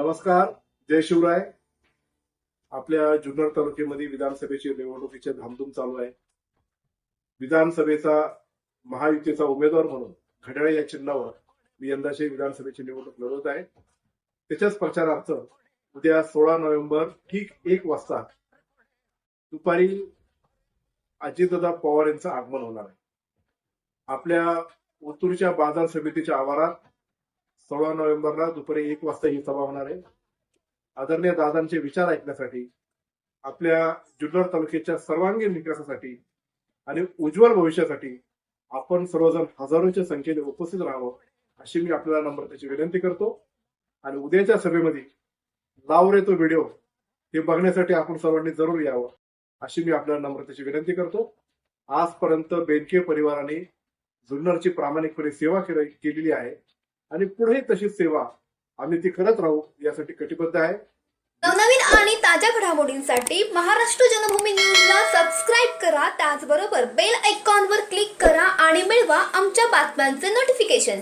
नमस्कार जय शिवराय. आपल्या जुन्नर तालुक्यामध्ये विधानसभेची निवडणुकीची धामधूम चालू आहे. विधानसभेचा महायुतीचा उमेदवार म्हणून घड्याळ या चिन्हावर मी यंदाची विधानसभेची निवडणूक लढवत आहे. त्याच्याच प्रचारार्थ उद्या सोळा नोव्हेंबर ठीक एक वाजता दुपारी अजितदादा पवार यांचं आगमन होणार आहे. आपल्या ओतूरच्या बाजार समितीच्या आवारात सोळा नोव्हेंबरला दुपारी एक वाजता ही सभा होणार आहे. आदरणीय दादांचे विचार ऐकण्यासाठी आपल्या जुन्नर तालुक्याच्या सर्वांगीण विकासासाठी आणि उज्ज्वल भविष्यासाठी आपण सर्वजण हजारोच्या संख्येने उपस्थित राहावं अशी मी आपल्याला नंबर त्याची विनंती करतो. आणि उद्याच्या सभेमध्ये लाव रे तो व्हिडिओ हे बघण्यासाठी आपण सर्वांनी जरूर यावं अशी मी आपल्याला नम्र त्याची विनंती करतो. आजपर्यंत बेनके परिवाराने जुन्नरची प्रामाणिकपणे सेवा केलेली आहे. आणि पुढे तशीच सेवा आम्ही ती करत राहू यासाठी कटिबद्ध आहे. नवनवीन आणि ताज्या घडामोडींसाठी महाराष्ट्र जनभूमी न्यूजला सबस्क्राईब करा त्याचबरोबर बेल आयकॉनवर क्लिक करा आणि मिळवा आमच्या बातम्यांचे नोटिफिकेशन